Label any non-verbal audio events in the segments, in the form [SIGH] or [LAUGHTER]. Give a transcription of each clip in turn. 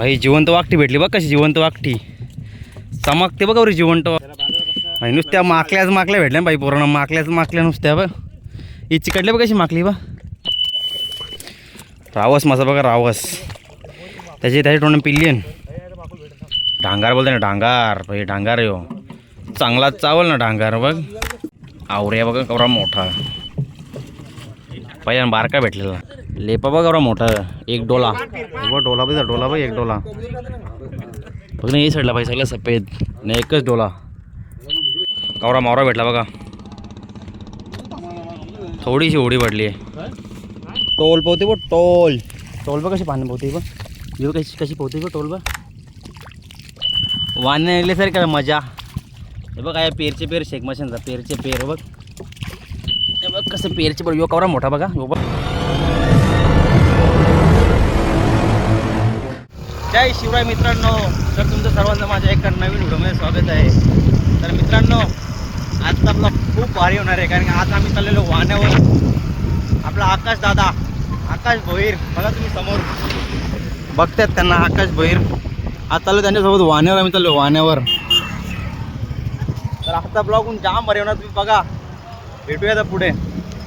भाई जिवंत वाकटी भेटली बघ कशी जिवंत वाकटी. चमकते बघ बरं जिवंत भाई नुसत्या माकल्याच माकल्या भेटल्या भाई पूर्ण माकल्याच माकल्या नुसत्या बघ. ही चिकटली बघ कशी माकली बा रावस माझा बघा रावस. त्याची त्याची तोंड पिल्लीन डांगार बोलते ना डांगार. भाई डांगार यो हो. चांगला चावल ना डांगार बघ. आवऱ्या बघा कवरा मोठा. पहिल्या बारका भेटलेला. लेपा बघ कवरा मोठा एक डोला. बघ डोला बघ डोला बघ एक डोला. बघ ना हे साईडला पाहिजे सगळं सफेद नाही एकच डोला. कवरा मावरा भेटला बघा. थोडीशी होडी पडली टोल पोहते बघ टोल. टोल बघ कशी पाणी पोहते बघ. येऊ कशी कशी पोहते बघ टोल बघ. वाने सर का मजा. हे बघ काय पेरचे पेर शेक मशीनचा पेरचे पेर बघ. हे बघ कसं पेरचे पेर यो कवरा मोठा बघा यो बघ. जय शिवराय मित्रांनो. तर तुमचं सर्वांचं माझ्या एका नवीन व्हिडिओमध्ये स्वागत आहे. तर मित्रांनो आजचा आपला खूप भारी होणार आहे कारण की आज आम्ही चाललेलो वाहण्यावर आपला आकाश दादा आकाश भोईर बघा तुम्ही समोर. बघतात त्यांना आकाश भोईर. आज चाललो त्यांच्यासोबत वाहण्यावर आम्ही चाललो वाहण्यावर तर आजचा ब्लॉग जाम भारी होणार तुम्ही बघा. भेटूया तर पुढे.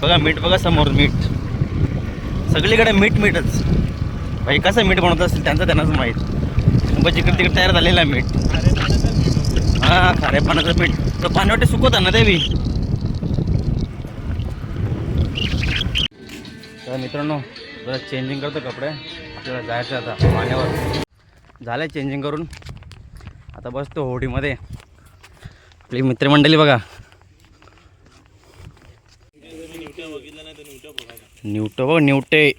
बघा मीठ बघा समोर मीठ. सगळीकडे मीठ मीठच. भाई कसं मीठ बनवत असेल त्यांचं त्यांनाच माहीत. मुंबई जिकडे तिकडे तयार झालेलं आहे मीठ. हां खारे पाण्याचं मीठ तर पाण्यावाटे सुकवतात ना ते बी तर मित्रांनो जरा चेंजिंग करतो कपडे. आपल्याला जायचं आता पाण्यावर. झालं चेंजिंग करून. आता बसतो होडीमध्ये. आपली मित्रमंडळी बघा. न्यूटो बघ न्यूटे.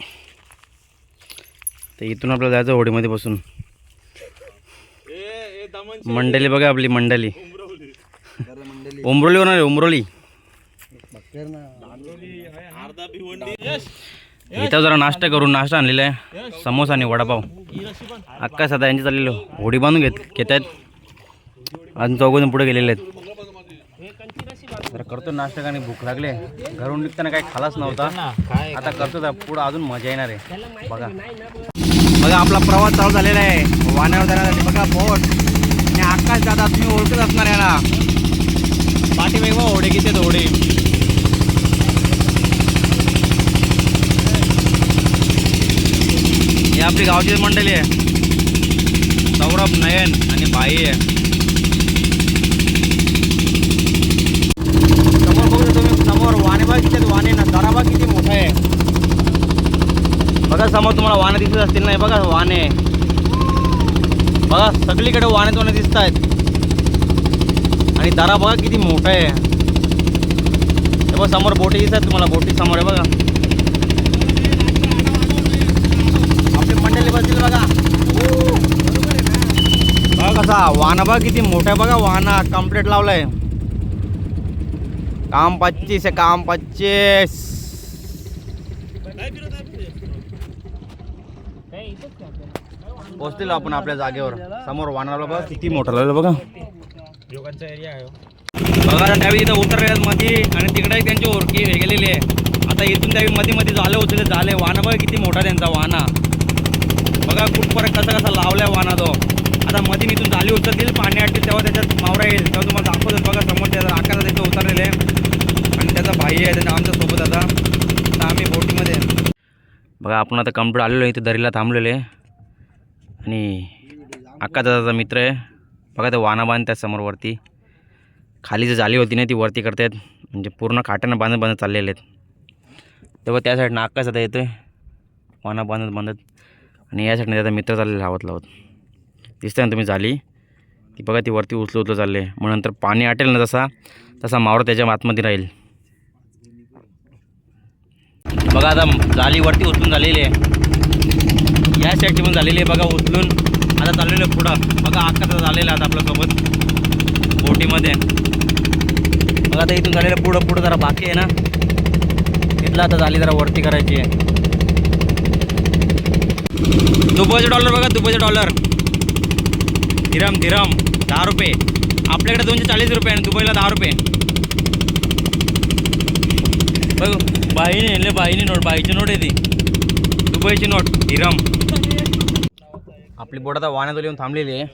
तर इथून आपल्याला जायचं होडीमध्ये बसून. मंडळी बघा आपली मंडळी उमरोली होणार आहे उमरोली. इथं जरा नाश्ता करून नाश्ता आणलेला आहे. समोसा आणि वडापाव. अक्का सदा यांची चाललेलो. होडी बांधून घेत घेत आहेत. अजून चौघजण पुढे गेलेले आहेत. जरा करतो नाश्ता आणि भूक लागले घरून निघताना काही खालाच नव्हता. आता करतो तर पुढं अजून मजा येणार आहे. बघा. बघा आपला प्रवास चालू झालेला आहे. वाण्यावर जाण्यासाठी बघा बोट. आणि आकाश दादा तुम्ही ओळखत असणार याला. पाठी वेगळं ओढे किती आहेत होडे ही आपली गावची मंडळी आहे. सौरभ नयन आणि बाई आहे. समोर बघू तुम्ही समोर वाणेबाग किती वाणे ना दराबाग किती मोठा आहे. बघा समोर तुम्हाला वाहने दिसत असतील नाही बघा वाहने. बघा सगळीकडे वाहने वाणे दिसत आहेत. आणि दरा बघा किती मोठा आहे. हे बघा समोर बोटी दिसत आहेत तुम्हाला बोटी समोर आहे बघा. आपली मंडळी बसतील बघा. बघा कसा वाहन बघा किती मोठा आहे बघा वाहन कंप्लीट लावलाय. काम पच्चीस आहे काम पच्चीस. पोचतील आपण आपल्या जागेवर. समोर वानाला बघा किती मोठा लागलं बघा. योगांचा एरिया आहे बघा आता त्यावेळी इथं उतरले आहेत मध्ये आणि तिकडे त्यांची ओळखी हे गेलेली आहे. आता इथून त्यावेळी मध्ये मध्ये झालं होतं ते झाले वाना बघा किती मोठा त्यांचा वाना. बघा कुठपर्यंत कसा कसा लावलाय वाना तो. आता मध्ये इथून झाली उतरतील पाणी आटतील तेव्हा त्याच्यात मावरा येईल. तेव्हा तुम्हाला दाखवतो. बघा समोर त्याचा आकारात इथं उतरलेले. आहे आणि त्याचा भाई आहे त्याच्या आमच्यासोबत आता. आम्ही बोटीमध्ये. बघा आपण आता कंप्लीट आलेलो आहे इथं दरीला थांबलेले आणि अक्का दादाचा मित्र आहे. बघा ते वाना बांधतात समोरवरती. खाली जी जाली होती ना ती वरती करतायत. म्हणजे पूर्ण काट्यानं बांधत बांधत चाललेले आहेत. तेव्हा त्या साईडनं अक्का आता येतो आहे वाना बांधत बांधत. आणि या साईडनं त्याचा मित्र चाललेला लावत लावत दिसतंय ना तुम्ही झाली ती बघा ती वरती उचलू उचलू चालले मग नंतर पाणी आटेल ना तसा तसा मावर त्याच्या आतमध्ये राहील. बघा आता जाली वरती उचलून झालेली आहे. या साईडची पण झालेली आहे बघा उचलून. आता चाललेलं आहे पुढं. बघा आकाश झालेला आता आपल्यासोबत. बोटीमध्ये. बघा आता इथून झालेलं पुढं पुढं जरा बाकी आहे ना. तिथलं आता झाली जरा वरती करायची आहे. दुबईचे डॉलर बघा दुबईचे डॉलर धिरम धीरम दहा रुपये. आपल्याकडे दोनशे चाळीस रुपये आणि दुबईला दहा रुपये. बघ बाईने बाईने नोट बाईची नोट आहे ती. रुपयाची नोट हिरम. आपली बोट आता वाहनात येऊन थांबलेली आहे.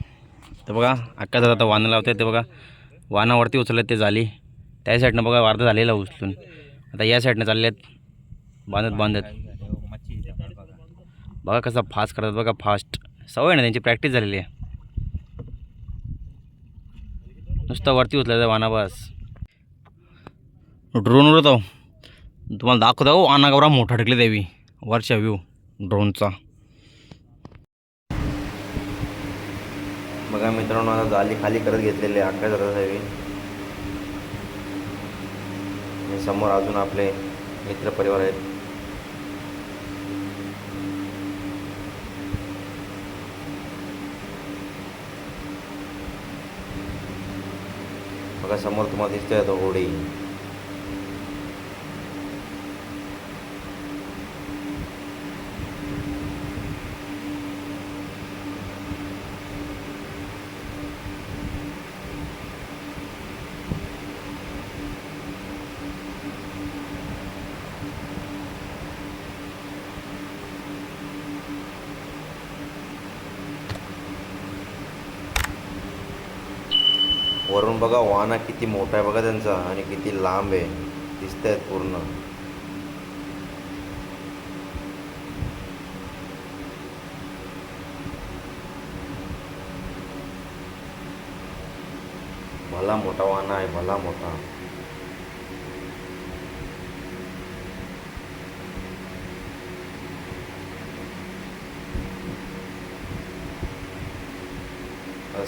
तर बघा अक्का जर आता वानं लावते ते बघा. वानावरती उचलत ते झाली त्या साईडनं बघा वार्धा झालेला उचलून. आता या साईडनं चालले आहेत बांधत बांधत. बघा कसा फास्ट करतात बघा फास्ट सवय ना त्यांची प्रॅक्टिस झालेली आहे. नुसतं वरती उचलायचं वाना बस. ड्रोन उडत तुम्हाला दाखवतो हो वाना गौरा मोठा ढकले द्यावी वरच्या व्यू ड्रोनचा. बघा मित्रांनो आता जाली खाली करत घेतलेले आहे अक्का हवी आणि समोर अजून आपले मित्र परिवार आहेत. बघा समोर तुम्हाला दिसतोय आता होडी. बघा वाना किती मोठा आहे बघा त्यांचा आणि किती लांब आहे. दिसत आहेत पूर्ण. भला मोठा वाना आहे भला मोठा.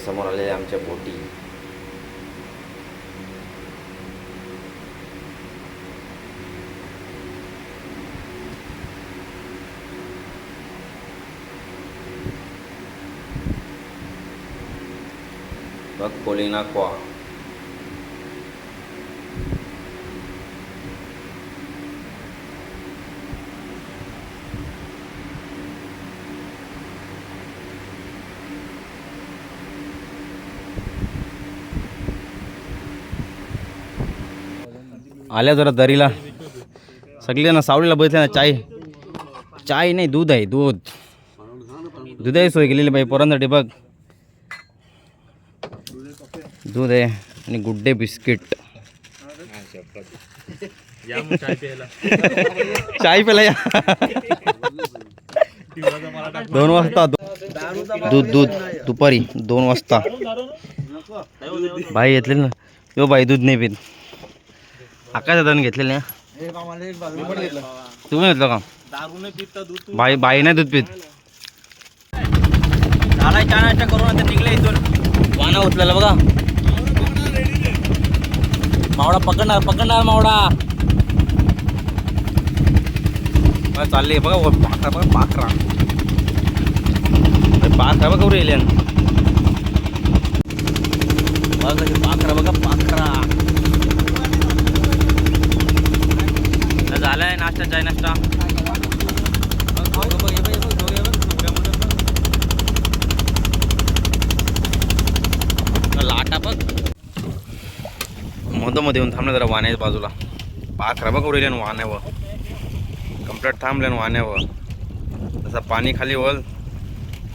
समोर आलेले आमच्या बोटी. बघ कोलिना क्वा आल्या जरा दरीला. सगळे ना सावलीला बसले ना चाय. चाय नाही दूध आहे दूध. दुधाची सोय केलेली बाई पोरांसाठी बघ. दूध आहे आणि गुड्डे बिस्किट. चाय प्याला या. दोन वाजता दूध दूध. दुपारी दोन वाजता. भाई घेतलेलं ना. यो बाई दूध नाही पीत. आकाश दादाने घेतलेलं ना. तुम्ही घेतलं का? बाई बाई नाही दूध पीत. चहा नाश्ता करून आता निघले इथून. वाना उचलेला बघा. मावडा पकडणार पकडणार मावडा चालले. बघा पाखरा बघा पाखरा पाखरा बघा वर येईल बघा पाखरा बघा पाखरा झालाय नाश्ता चाय नाश्ता. बघ. लाटा बघ. मधोमध्ये येऊन थांबलं जरा वाण्याच्या बाजूला. पाखरा बघ ना वाण्यावर कम्प्लेट थांबले वाण्यावर तसं पाणी खाली वल.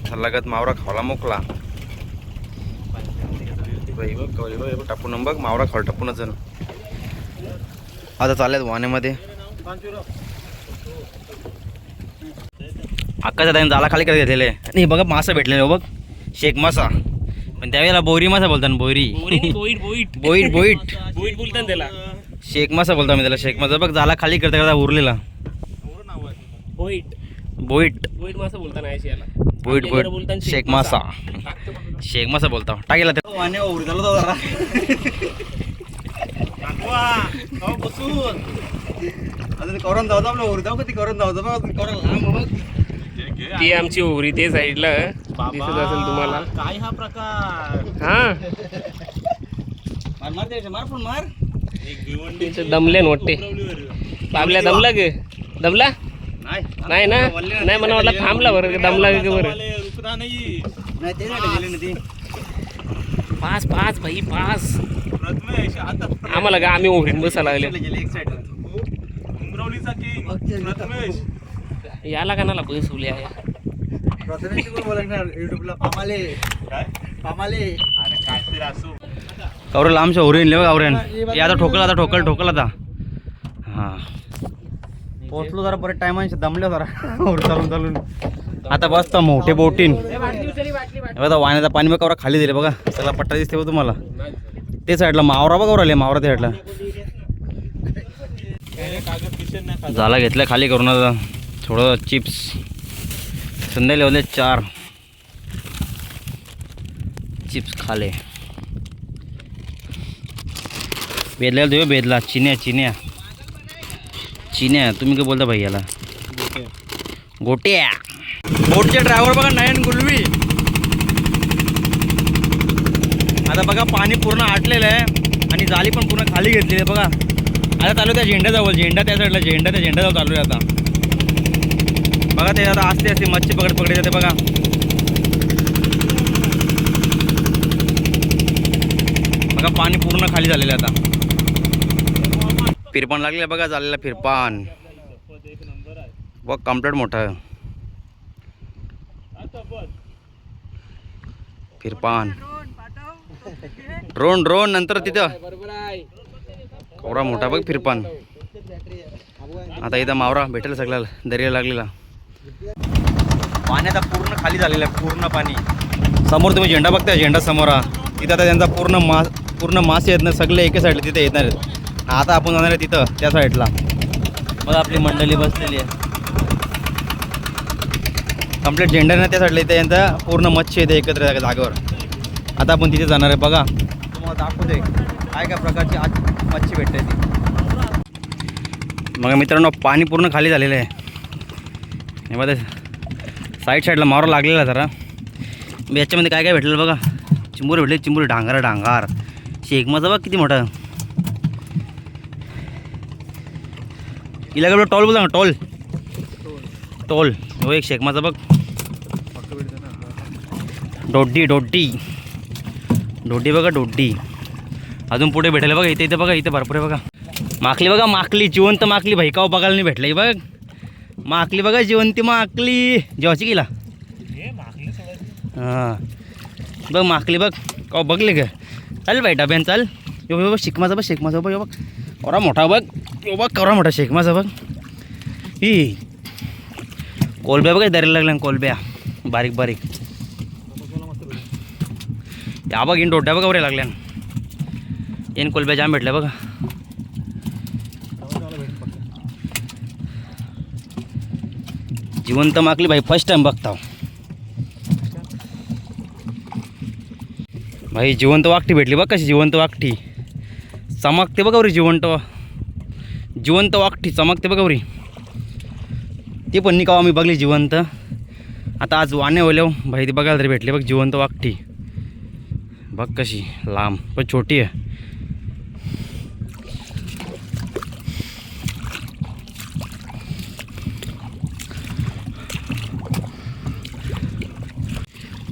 तसा लगत मावरा खावला मोकला. बाई बघ बघ, टापून बघ मावरा खावला टापूनच जण. आता चालल्यात वाण्यामध्ये अक्काच्या त्याने जाला खाली करत घेतलेले. आणि बघा मासा भेटलेले हो बघ. शेक मासा. पण त्यावेळेला बोरी मासा बोलतात ना बोरी बोईट बोईट. बोईट बोईट. बोईट बोलतात त्याला. शेक मासा बोलतो आम्ही त्याला शेक मासा. बघ झाला खाली करता करता उरलेला. बोईट. बोईट. बोईट मासा बोलता नाही याला. बोईट आपल्याकडे बोलतात बोईट शेक शेक मासा. शेक मासा बोलता. टाकेला ते. ती आमची ओरी ते साईडला दिसत असेल तुम्हाला. काय हा प्रकार? हा. मार मार द्यायचं मार पण मार. तिचं दमले वाटते. बाबल्या दमला ग. दमला? नाही नाही ना? नाही मला वाटलं थांबला बरं दमला ग बरं. नाही. ते ती. पाच पाच भाई पाच आम्हाला का आम्ही ओढीन बसायला लागले. गेले एक साईड याला कानाला आहे? युट्यूबला पामाले. पामाले. कवरे लांबच्या उरेन लेव गावरेन हे आता ठोकल आता ठोकल ठोकल आता. हां. पोचलो जरा बरं टायमांशी दमले जरा. चालून चालून. आता बसता मोठे बोटीन. बघा वाण्याचं पाणी बघा कवरा खाली दिले बघा. सगळा पट्टा दिसते बघ तुम्हाला. ते साईडला मावरा बघा राहिले मावरा त्या साईडला झाला घेतला खाली करून आता. थोडं चिप्स. संध्याकाळी लावले चार. चिप्स खाले. बेदला देऊ बेदला चिन्या चिन्या. चिन्या. तुम्ही काय बोलता भाई याला? गोट्या. बोटचे ड्रायव्हर बघा नयन गुलवी. आता बघा पाणी पूर्ण आटलेलं आहे आणि जाळी पण पूर्ण खाली घेतलेली आहे बघा. आता चालू त्या झेंड्याजवळ. झेंडा त्या साईडला झेंडा त्या झेंड्याजवळ चालू आहे आता. बघा ते आता असते असते मच्छी पकड पकडे जाते बघा. बघा पाणी पूर्ण खाली झालेलं आता. फिरपान लागले बघा झालेला फिरपान बघ कम्प्लेट मोठा फिरपान ड्रोन ड्रोन नंतर तिथं. कवरा मोठा बघ फिरपान आता इथं मावरा भेटेल सगळ्याला दर्या लागलेला. पाणी आता पूर्ण खाली झालेलं आहे पूर्ण पाणी. समोर तुम्ही झेंडा बघताय झेंडा समोर हा. तिथं आता त्यांचा पूर्ण मास पूर्ण मासे आहेत ना सगळे एके साईडला तिथे येणार आहेत. आता आपण जाणार आहे तिथं त्या साईडला बघा आपली मंडळी बसलेली आहे. कंप्लीट झेंडा नाही त्या साईडला इथे यांचा पूर्ण मच्छी येते एकत्र त्या जागेवर. आता आपण तिथे जाणार आहे बघा. तुम्हाला दाखवते. काय काय प्रकारची आज मच्छी भेटते ती. मग मित्रांनो पाणी पूर्ण खाली झालेलं आहे. हे बघा साईड साईडला मारा लागलेला जरा. याच्यामध्ये काय काय भेटलेलं बघा. चिंबूर भेटले चिंबूर डांगार डांगार. शेकमाचा बघ किती मोठा. इला टॉल बोला ना टॉल टोल हो एक शेकमाचा बघ. डोड्डी डोड्डी. डोड्डी बघा डोड्डी. अजून पुढे भेटायला बघा इथे इथे बघा इथे भरपूर आहे बघा. माकली बघा माकली जिवंत माकली भैकाव बघायला नाही भेटलं बघ. माकली बघा जिवंती माकली. जेवाची गेला हां. बघ माकली बघ. का बघले ग. चाल बाई डब्यान चाल. यो यो बघ शिकमाचा बघ शेकमाचा बघ यो बघ. करा मोठा बघ. यो बघ करा मोठा शेकमाचा बघ. ही. कोलब्या बघा दरायला लागल्या कोलब्या. बारीक बारीक. त्या बघ इन डोड्या बघा वरे लागल्या येन कोलब्या जाम भेटल्या बघा. जिवंत माकली भाई फर्स्ट टाइम बघता भाई जिवंत वाकटी भेटली बघ कशी जिवंत वाकटी. चमकते बघा बरी जिवंत. वा- जिवंत वाकटी चमकते बघा बरी ती पण निकावा मी बघली जिवंत. आता आज वाणे होल्या हो. भाई ती बघायला तरी भेटली बघ जिवंत वाकटी. बघ कशी लांब पण छोटी आहे.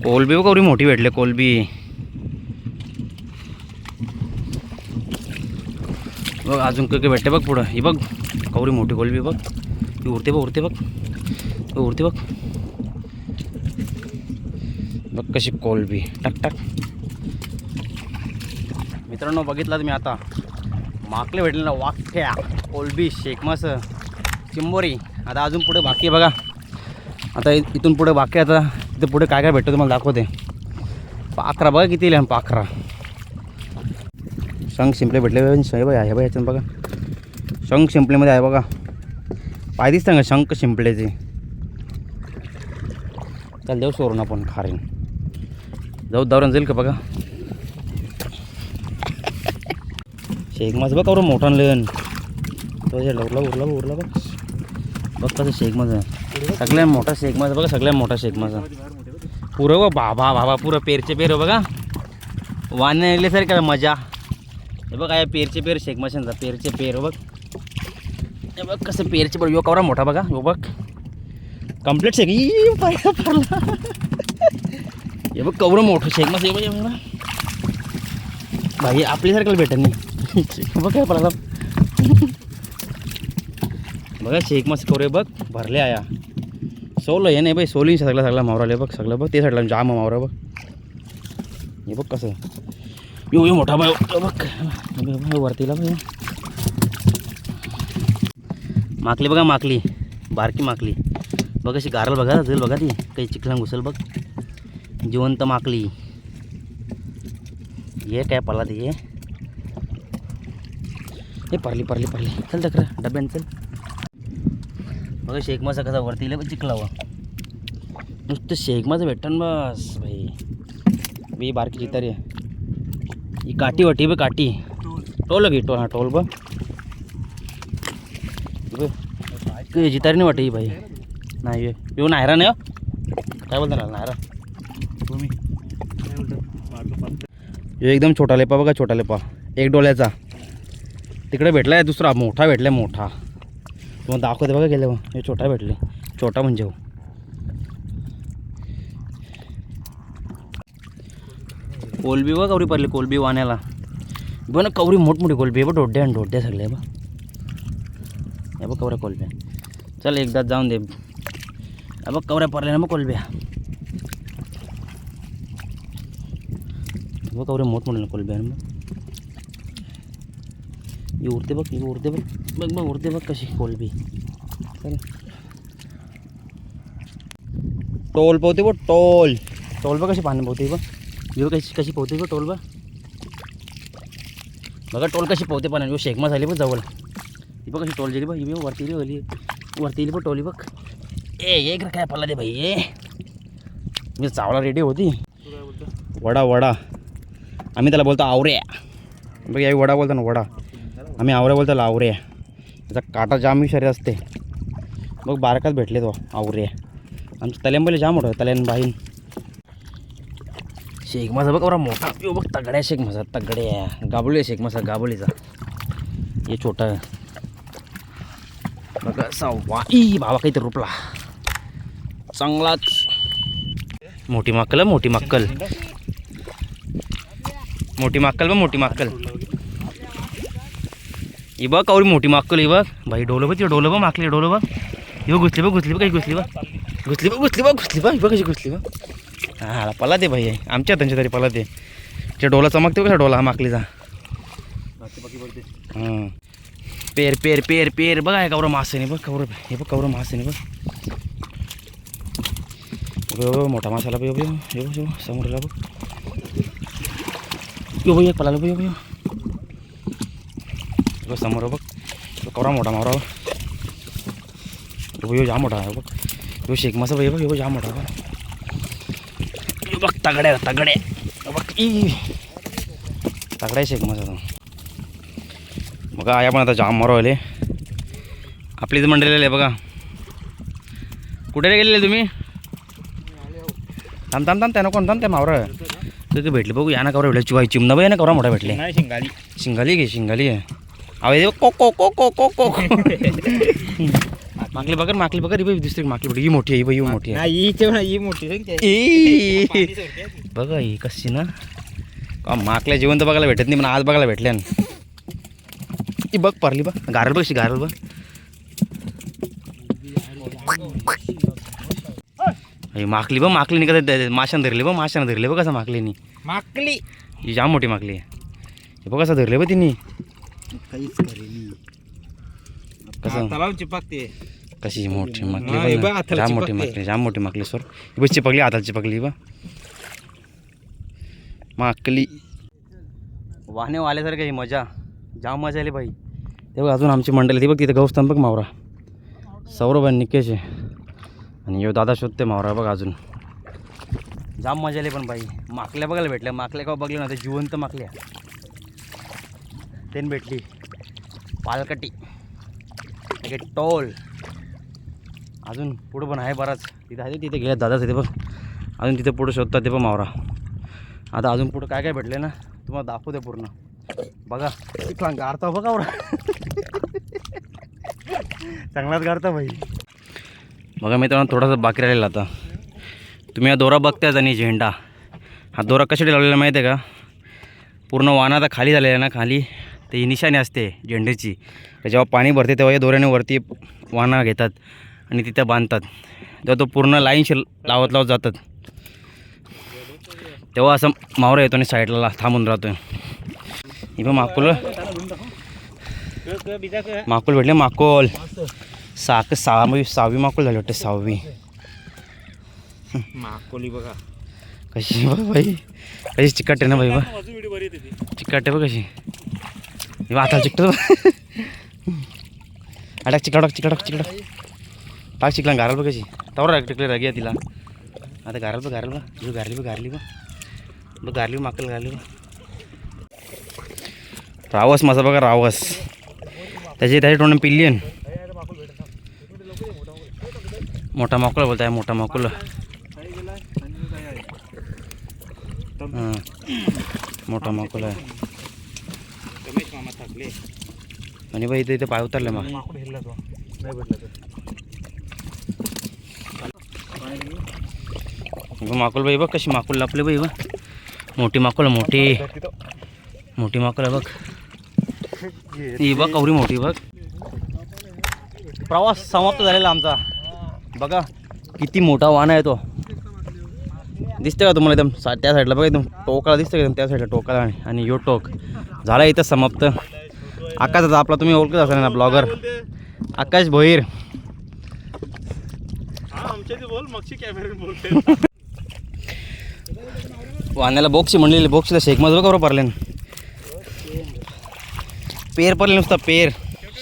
कोलबी कवरी मोठी भेटले कोलबी. बघ अजून काही भेटते बघ पुढं. ही बघ कवरी मोठी कोलबी बघ. ही उरते बघ उरते बघ. उरते बघ. बघ कशी कोलबी. टक टक. मित्रांनो बघितला तुम्ही आता. माकले भेटले ना वाक्या कोलबी शेकमास चिंबोरी. आता अजून पुढे बाकी आहे बघा. आता इथून पुढे बाकी आता. तिथं पुढे काय काय भेटतं तुम्हाला दाखवते. पाखरा बघा किती लिहा पाखरा शंख शिंपले भेटले हे बघा हे बघा याच्यात बघा. शंख शिंपलेमध्ये आहे बघा. पाय दिसतं का शंख शिंपलेचे? त्याला देऊ सोडून आपण खारीन. जाऊ दावरण जाईल का बघा. शेख माझं बघ कवरं मोठा लेन तो हे उरला उरला उरला बघ. बघ कसं शेक माझं. सगळ्यात मोठा शेक माझा बघा सगळ्यात मोठा शेक माझा पुरं बघ बाबा बाबा पुरं पेरचे पेर बघा. बघा वाणे सर काय मजा. हे बघ काय पेरचे पेर शेक पेरचे पेर बघ. हे बघ कसं पेरचे पेर यो कवरा मोठा बघा यो बघ. कंप्लीट शेक. ई, पाया पडला. हे बघ कवरं मोठं शेक मस हे बघा हे भाई आपल्यासारख्याला भेटत नाही. बघ काय पडला. बघा शेक मस्त कवरे बघ. भरले आया. सोलं हे नाही बाई सोलीन सगळं सगळं मावराले बघ सगळं बघ ते साईडला जाम मावरा बघ. हे बघ कसं यो यो मोठा बाय बघ. वरतीला बघ माकली बघा माकली. बारकी माकली. बघ अशी गारल बघा जाईल बघा ती काही चिखलांग घुसल बघ. जिवंत माकली. ये काय पला ते? ये हे परली परली परली चल तक्र डब्यान चल. बघा शेख मासा कसा वरती लय चिखलावा नुसतं शेख माझं भेटन बस भाई. मी बारकी चितारी आहे. ही काठी वाटी बघ काठी. टोल घे टोल हा टोल बघ. बघ. जितारी नाही वाटे ही भाई. नाही ये येऊ नायरा नाही हो? काय बोलता ना नायरा तुम्ही यो एकदम छोटा लेपा बघा छोटा लेपा. एक डोल्याचा तिकडे भेटला आहे दुसरा मोठा भेटला मोठा. मग दाखवते बघा गेले मग. हे छोटा भेटले. छोटा म्हणजे हो. कोलबी बघ कवरी पडली कोलबी वाण्याला. बघ ना कवरी मोठमोठी कोलबी आहे बघ डोड्या आणि डोड्या सगळे बघ. हे बघ कवऱ्या कोलब्या. चल एकदा जाऊन दे. बघ कवऱ्या पडल्या ना मग कोलब्या. बघ कवऱ्या मोठमोठ्या कोलब्या आहे मग ही उरते बघ ही उरते बघ बघ बघ उरते बघ कशी कोलबी टोल पोहते बघ टोल टोल बघ कशी पाणी पोहते बघ बघ कशी कशी पोहते बघ टोल बघ बघा टोल कशी पोहते पाण्यात यो शेकमा झाली बघ जवळ ही बघ कशी टोल गेली बघ ही वरती गेली वरती गेली बघ टोली बघ ए एक काय पडला दे भाई ए मी चावला रेडी होती वडा वडा आम्ही त्याला बोलतो आवऱ्या बघ यावी वडा बोलतो ना वडा आम्ही आवऱ्या बोलतो आवरे. त्याचा काटा जाम शरीर असते. बघ बारकाच भेटले तो आवरे. आमचं तल्यान जाम होतं तल्यान बाईन शेख माझा बघ बरा मोठा. यो बघ तगड्या शेख माझा तगड्या. गाबोळी आहे शेख माझा गाबोळीचा हे छोटा. बघ असा वा. ई बाबा काहीतरी रुपला. चांगलाच. मोठी माक्कल मोठी मक्कल मोठी माक्कल बघ मोठी माक्कल ही बघ कवरी मोठी माक्कल ही बघ. भाई डोलं बघ डोलं बघ माकली डोलं बघ. ही बघ घुसली बघ घुसली बघ काही घुसली बघ. घुसली बघ घुसली बघ घुसली बघ बघ कशी घुसली बघ. हा पला दे भाई आमच्या त्यांच्या तरी पला दे. त्या डोला चमकते कसा डोला हा माकलीचा हां पेर पेर पेर पेर बघा हे कवरं मासे नाही बघ कवर हे बघ कवरं मासे नाही बघ मोठा मासाला बघ समोरला बघ. यो बघ एक पळाला बघ बघ समोर बघ. यो कवरा मोठा बघ. यो, जा मोठा आहे बघ. यो शेक मासा बघ यो जा मोठा बघ. यो बघ तगड्या तगड्या यो बघ ई. तगड्या शेक मासा तो बघा आया पण आता जाम मारो आपलीच मंडळी आहे बघा. कुठे रे गेलेले तुम्ही? थांब थांब थांब त्यानं कोण? थांब त्या मावरा. ते भेटले. बघू या ना कवरा भेटले. चिमना बाई ना कवरा मोठा भेटले. नाही शिंगाली. शिंगाली घे शिंगाली आहे? आवाज येतो को को को को को को [LAUGHS] माकली बघा माकली बघा री बाई दुसरी माकली बघ ही मोठी आहे ही बाई ही मोठी आहे. नाही ही ही मोठी. बघा ही कशी ना. का माकल्या जिवंत बघायला भेटत नाही पण आज बघायला भेटल्या ना. ती बघ परली बघ. गारल बघ गारल बघ. ही माकली बघ माकली निघत माशानं धरली बघ माशानं धरले बघ कसं माकलीनी माकली ही जाम मोठी माकली आहे. हे बघ कसं धरले बघ तिने. काहीच करेली कसं? तलाव चिपकते कशी मोठी माकली जाम मोठी. माकली जाम मोठी माकली सर ही बघ चिपकली हाताला चिपकली बघ. माकली. वाहने आल्यासारखं ही मजा. जाम मजा आली बाई ते बघ अजून आमची मंडळी ती बघ तिथे गौस्थान बघ मावरा. सौरभ आणि निकेश आहे. आणि यो दादा शोधते मावरा बघ अजून. जाम मजा आली पण बाई माकल्या बघायला भेटल्या. माकल्या का बघल्या ना ते जिवंत माकल्या. तेन भेटली. पालकटी. टोल. अजून पुढं पण आहे बराच. तिथे आहे तिथे गेल्या दादाच तिथे बघ. अजून तिथे पुढं शोधतात ते पण मावरा. आता अजून पुढं काय काय भेटले ना तुम्हाला दाखवते पूर्ण. बघा इथला गारता बघा बरं चांगलाच गारता भाई. बघा मित्रांनो थोडासा बाकी राहिलेला आता. तुम्ही हा दोरा बघतायच आणि झेंडा. हा दोरा कशासाठी लावलेला माहिती आहे का? पूर्ण वाहन आता खाली झालेला आहे ना खाली. ते निशाणी असते झेंड्याची. तर जेव्हा पाणी भरते तेव्हा या दोऱ्याने वरती वाहनं घेतात आणि तिथं बांधतात. तेव्हा तो पूर्ण लाईनशी लावत लावत जातात. तेव्हा असं मावरा येतो आणि साईडला थांबून राहतो ही पण माकुल. माकुल भेटले माकोल. साक सहावी सहावी माकुल झाली वाटते सहावी. माकोली बघा. कशी बघ बाई. कशी चिकट ना बाई बा चिकट आहे बघ कशी. मी बघ, चिकट अटक चिकडक चिकडक चिकटक पाक चिकला घाराल बघ कशी तवर टिकले रगी आहे तिला आता घाराल बघ घाराल बघ घारली गारली बघ गारली बघ बघ गारली माकल गारली बघ रावस माझा बघा रावस त्याची त्याची तोंड पिल्ली मोठा मोठा बोलत बोलताय मोठा माकुला हां मोठा माकुला आहे आणि बाई इथे इथे पाय उतरले मग. माकूड हिरला तो. नाही भेटला तर. बघ माकुल बाई बघ कशी माकुल लापले बाई बघ. मोठी माकुल मोठी. मोठी माकुल आहे बघ. ही बघ कवरी मोठी बघ. प्रवास समाप्त झालेला आमचा. बघा किती मोठा वाहन आहे तो. दिसते का तुम्हाला एकदम सा त्या साईडला बघा एकदम टोकाला दिसतं का एकदम त्या साईडला टोकाला आणि यो टोक. झाला इथं समाप्त. आकाशचा आपला तुम्ही ओळखत असाल ना ब्लॉगर आकाश भोईर. वांद्याला बोक्सी म्हणलेली बोक्सीला शेक माझं बघा बरं पडले पेर पडले नुसता पेर.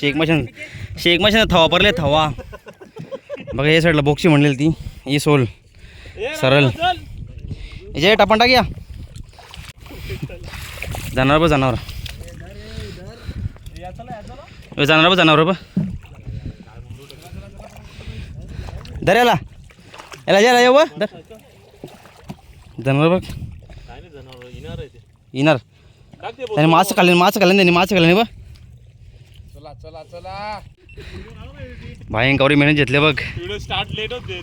शेक मशीन शेक मशीन थवा पडले थवा. बघा या साईडला बोक्सी म्हणलेली ती ही सोल. सरळ. जे टापण टाक या जाणार बघ जनावर जाणार बा जनावर बा. धर याला. याला याला येऊ बघ धर. जनावर बघ येणार. त्याने मास खाल्ले मास खाल्ले त्यांनी मास खाल्ले बा. चला चला चला भाई मेहनत घेतले बघ. स्टार्ट लेट होते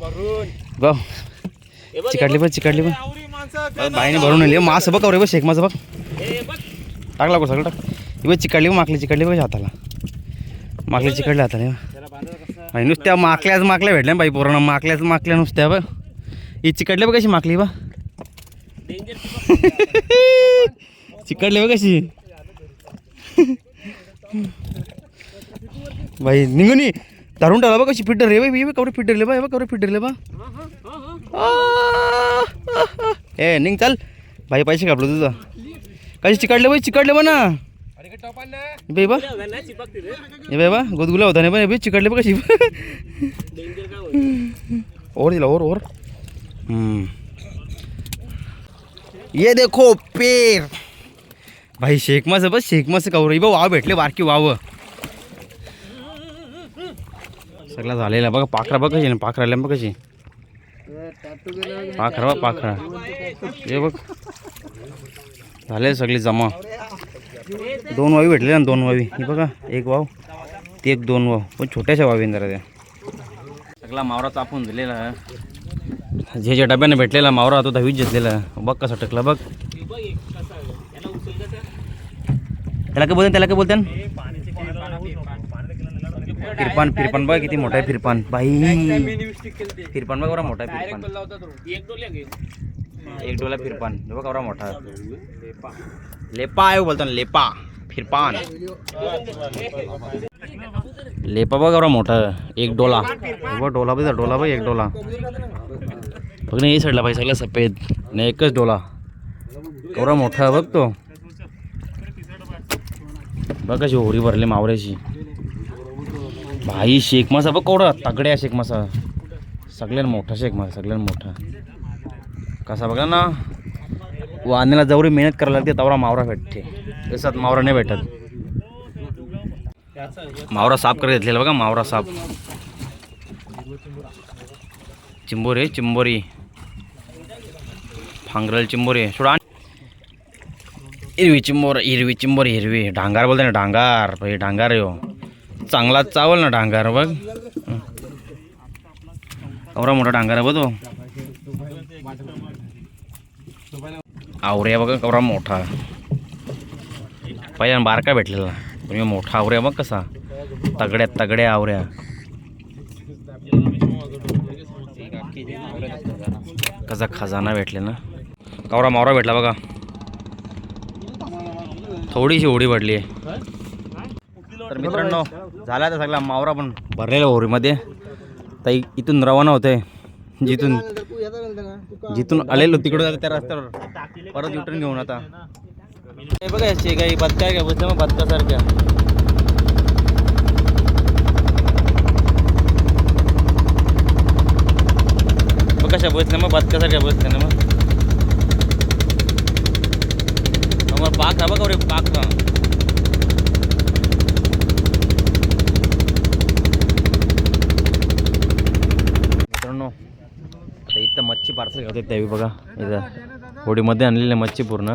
भरून चिकाडली बघ चिकाडली बघ. बाईने भरून आणली. मास बघ कवरे बघ शेक माझं बघ. टाकला गो सगळं टाक. ही बघ चिकाडली माकली चिकडली बघ हाताला. माकली चिकाडल्या हाताला हे बाई नुसत्या माकल्याच माकल्या भेटल्या बाई पोरांना. माकल्याच माकल्या नुसत्या बघ. ही चिकटली बघ कशी माकली बा [LAUGHS] चिकडली बघ कशी. बाई निघून धरून ठेवला बघ कशी फिटर रे बाई. बघ कवरे फिटर बा बघ कवरे फिटरले बा ए निघ चाल. भाई पैसे कापलो तुझं. कशी चिकटले बाई चिकडले बा ना. अरे बा नाही बा गुदगुला होता नाही पण चिकटले बघ कशी और दिला और और। ये देखो पेर भाई शेख मास बस शेख मास कवर हो बा वाव भेटले बारकी वाव सगळं झालेला बघा पाखरा बघ कशी ना पाखराला बघ कशी। पाखरा बा पाखरा। हे बघ। झाले सगळे जमा। दोन वावी भेटले ना दोन वावी. ही बघा एक वाव ती एक दोन वाव. पण छोट्याशा वावी जरा त्या. सगळा मावरा चापून दिलेला. जे जे डब्याने भेटलेला मावरा तो दहावीच घेतलेला. बघ कसा टकला बघ. त्याला काय बोलते त्याला काय बोलते? फिरपान फिरपान बघ किती मोठा आहे फिरपान. बाई. फिरपान बघ बरा मोठा आहे फिरपान. एक डोला फिरपान. हे बघ मोठा. लेपा आहे बोलतो ना लेपा. फिरपान. लेपा बघ एवढा मोठा. एक डोला. हे बघ डोला बघा डोला बघ एक डोला. बघ नाही सडला पाहिजे सगळं सफेद. नाही एकच डोला. केवढा मोठा बघ तो. बघ कशी होरी भरली मावऱ्याची. भाई शेख मासा बघ केवढा तगड्या शेख मासा. सगळ्यात मोठा शेख मासा सगळ्यात मोठा. कसा बघा ना वाहनाला जवळी मेहनत करायला लागते तेवढा मावरा भेटते. तसाच मावरा नाही भेटत. मावरा साफ करत घेतलेला बघा मावरा साफ. चिंबोरी चिंबोरी. फांगरल चिंबोरी. सोडा. हिरवी चिंबोर हिरवी चिंबोर हिरवी. डांगार बोलते ना डांगार भाई डांगार यो. चांगला चावल ना डांगार बघ. एवढा मोठा डांगार आहे बघ तो. आवऱ्या बघा कवरा मोठा. पहिल्या बारका भेटलेला. तुम्ही मोठा आवऱ्या बघ कसा. तगड्या तगड्या आवऱ्या. कसा खजाना भेटले ना. कवरा मावरा भेटला बघा. थोडीशी होडी पडली. आहे तर मित्रांनो झाला तर सगळा मावरा पण भरलेला ओरीमध्ये. तर इथून रवाना होते जिथून जिथून आलेलो तिकडे जातो त्या रस्त्यावर. परत युटर्न घेऊन आता. हे बघा याची काही बदका आहे का बसल्या मग बदकासारख्या बघ कशा बसल्या मग बदकासारख्या बसल्या ना मग मग पाक हा बघा रे पाक हा मित्रांनो आता इथं मच्छी पार्सल करतात त्यावेळी बघा. इथं होडीमध्ये आणलेली आहे मच्छी पूर्ण.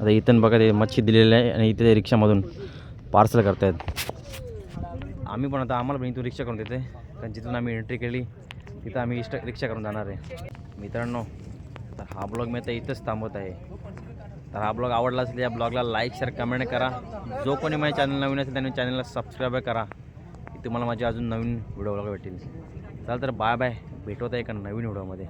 आता इथं बघा ते मच्छी दिलेली आहे आणि इथे रिक्षामधून पार्सल करतायत. आम्ही पण आता आम्हाला पण इथून रिक्षा करून देते. कारण जिथून आम्ही एंट्री केली तिथं आम्ही इष्ट रिक्षा करून जाणार आहे. मित्रांनो तर हा ब्लॉग मी आता इथंच थांबवत आहे. तर हा ब्लॉग आवडला असेल या ब्लॉगला लाईक शेअर कमेंट करा. जो कोणी माझ्या चॅनल नवीन असेल त्यांनी चॅनलला सबस्क्राईब करा. की तुम्हाला माझे अजून नवीन व्हिडिओ भेटतील भेटेल. चाल तर बाय बाय. भेटवत आहे एका नवीन व्हिडिओमध्ये.